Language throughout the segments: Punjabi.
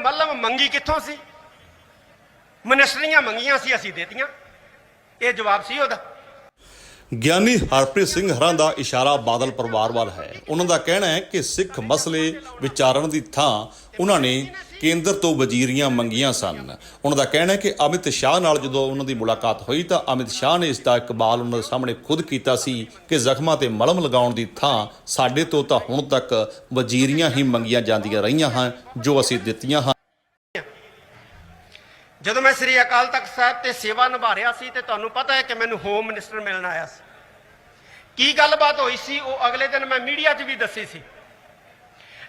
ਮੱਲਮ ਮੰਗੀ ਕਿੱਥੋਂ ਸੀ? ਮਨਿਸਟਰੀਆਂ ਮੰਗੀਆਂ ਸੀ ਅਸੀਂ ਦੇਤੀਆਂ। ਇਹ ਜਵਾਬ ਸੀ ਉਹਦਾ। ਗਿਆਨੀ ਹਰਪ੍ਰੀਤ ਸਿੰਘ ਹਰਾਂ ਦਾ ਇਸ਼ਾਰਾ ਬਾਦਲ ਪਰਿਵਾਰ ਵੱਲ ਹੈ। ਉਹਨਾਂ ਦਾ ਕਹਿਣਾ ਹੈ ਕਿ ਸਿੱਖ ਮਸਲੇ ਵਿਚਾਰਨ ਦੀ ਥਾਂ ਉਹਨਾਂ ਨੇ ਕੇਂਦਰ ਤੋਂ ਵਜ਼ੀਰੀਆਂ ਮੰਗੀਆਂ ਸਨ। ਉਹਨਾਂ ਦਾ ਕਹਿਣਾ ਹੈ ਕਿ ਅਮਿਤ ਸ਼ਾਹ ਨਾਲ ਜਦੋਂ ਉਹਨਾਂ ਦੀ ਮੁਲਾਕਾਤ ਹੋਈ ਤਾਂ ਅਮਿਤ ਸ਼ਾਹ ਨੇ ਇਸ ਦਾ ਇਕਬਾਲ ਉਹਨਾਂ ਦੇ ਸਾਹਮਣੇ ਖੁਦ ਕੀਤਾ ਸੀ ਕਿ ਜ਼ਖਮਾਂ ਤੇ ਮਲਮ ਲਗਾਉਣ ਦੀ ਥਾਂ ਸਾਡੇ ਤੋਂ ਤਾਂ ਹੁਣ ਤੱਕ ਵਜ਼ੀਰੀਆਂ ਹੀ ਮੰਗੀਆਂ ਜਾਂਦੀਆਂ ਰਹੀਆਂ ਹਨ, ਜੋ ਅਸੀਂ ਦਿੱਤੀਆਂ ਹਨ। ਜਦੋਂ ਮੈਂ ਸ੍ਰੀ ਅਕਾਲ ਤਖਤ ਸਾਹਿਬ ਤੇ ਸੇਵਾ ਨਿਭਾ ਰਿਹਾ ਸੀ ਤੇ ਤੁਹਾਨੂੰ ਪਤਾ ਹੈ ਕਿ ਮੈਨੂੰ ਹੋਮ ਮਿਨਿਸਟਰ ਮਿਲਣ ਆਇਆ ਸੀ। ਕੀ ਗੱਲਬਾਤ ਹੋਈ ਸੀ? ਉਹ ਅਗਲੇ ਦਿਨ ਮੈਂ ਮੀਡੀਆ 'ਚ ਵੀ ਦੱਸੀ ਸੀ।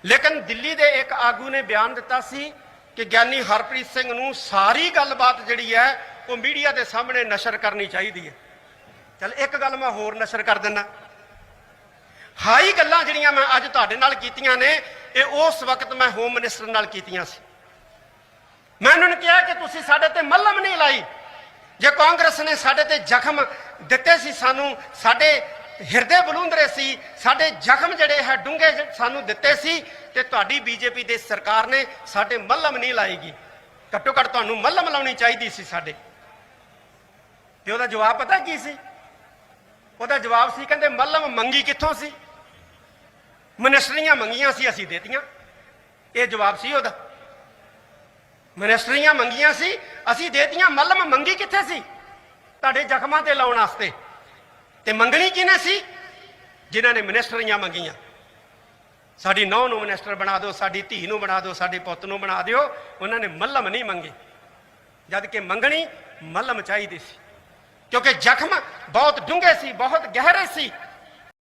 ਲੇਕਿਨ ਦਿੱਲੀ ਦੇ ਇੱਕ ਆਗੂ ਨੇ ਬਿਆਨ ਦਿੱਤਾ ਸੀ ਕਿ ਗਿਆਨੀ ਹਰਪ੍ਰੀਤ ਸਿੰਘ ਨੂੰ ਸਾਰੀ ਗੱਲਬਾਤ ਜਿਹੜੀ ਹੈ, ਉਹ ਮੀਡੀਆ ਦੇ ਸਾਹਮਣੇ ਨਸ਼ਰ ਕਰਨੀ ਚਾਹੀਦੀ ਹੈ। ਚਲ ਇੱਕ ਗੱਲ ਮੈਂ ਹੋਰ ਨਸ਼ਰ ਕਰ ਦਿੰਦਾ। ਹਾਈ ਗੱਲਾਂ ਜਿਹੜੀਆਂ ਮੈਂ ਅੱਜ ਤੁਹਾਡੇ ਨਾਲ ਕੀਤੀਆਂ ਨੇ, ਇਹ ਉਸ ਵਕਤ ਮੈਂ ਹੋਮ ਮਿਨਿਸਟਰ ਨਾਲ ਕੀਤੀਆਂ ਸੀ। ਮੈਂ ਉਹਨਾਂ ਨੂੰ ਕਿਹਾ ਕਿ ਤੁਸੀਂ ਸਾਡੇ ਤੇ ਮੱਲਮ ਨਹੀਂ ਲਾਈ। ਜੇ ਕਾਂਗਰਸ ਨੇ ਸਾਡੇ ਤੇ ਜ਼ਖਮ ਦਿੱਤੇ ਸੀ, ਸਾਨੂੰ ਸਾਡੇ ਹਿਰਦੇ ਬਲੂੰਦਰੇ ਸੀ, ਸਾਡੇ ਜ਼ਖਮ ਜਿਹੜੇ ਹੈ ਡੂੰਘੇ ਸਾਨੂੰ ਦਿੱਤੇ ਸੀ, ਤੇ ਤੁਹਾਡੀ ਬੀਜੇਪੀ ਦੇ ਸਰਕਾਰ ਨੇ ਸਾਡੇ ਮੱਲਮ ਨਹੀਂ ਲਾਏਗੀ ਘੱਟੋ ਘੱਟ ਤੁਹਾਨੂੰ ਮੱਲਮ ਲਾਉਣੀ ਚਾਹੀਦੀ ਸੀ ਸਾਡੇ। ਤੇ ਉਹਦਾ ਜਵਾਬ ਪਤਾ ਕੀ ਸੀ? ਉਹਦਾ ਜਵਾਬ ਸੀ, ਕਹਿੰਦੇ ਮੱਲਮ ਮੰਗੀ ਕਿੱਥੋਂ ਸੀ? ਮਨਿਸਟਰੀਆਂ ਮੰਗੀਆਂ ਸੀ, ਅਸੀਂ ਦੇਤੀਆਂ। ਇਹ ਜਵਾਬ ਸੀ ਉਹਦਾ। ਮਨਿਸਟਰੀਆਂ ਮੰਗੀਆਂ ਸੀ, ਅਸੀਂ ਦੇਤੀਆਂ, ਮੱਲਮ ਮੰਗੀ ਕਿੱਥੇ ਸੀ? ਤੁਹਾਡੇ ਜ਼ਖਮਾਂ ਤੇ ਲਾਉਣ ਵਾਸਤੇ। ਤੇ ਮੰਗਣੀ ਕਿਹਨੇ ਸੀ? ਜਿਨ੍ਹਾਂ ਨੇ ਮਨਿਸਟਰੀਆਂ ਮੰਗੀਆਂ। ਸਾਡੀ ਨੌ ਨੂੰ ਮਨਿਸਟਰ ਬਣਾ ਦਿਓ, ਸਾਡੀ ਧੀ ਨੂੰ ਬਣਾ ਦਿਓ, ਸਾਡੇ ਪੁੱਤ ਨੂੰ ਬਣਾ ਦਿਓ, ਉਹਨਾਂ ਨੇ ਮੱਲਮ ਨਹੀਂ ਮੰਗੇ। ਜਦ ਕਿ ਮੰਗਣੀ ਮੱਲਮ ਚਾਹੀਦੀ ਸੀ। ਕਿਉਂਕਿ ਜ਼ਖਮ ਬਹੁਤ ਡੂੰਘੇ ਸੀ, ਬਹੁਤ ਗਹਿਰੇ ਸੀ।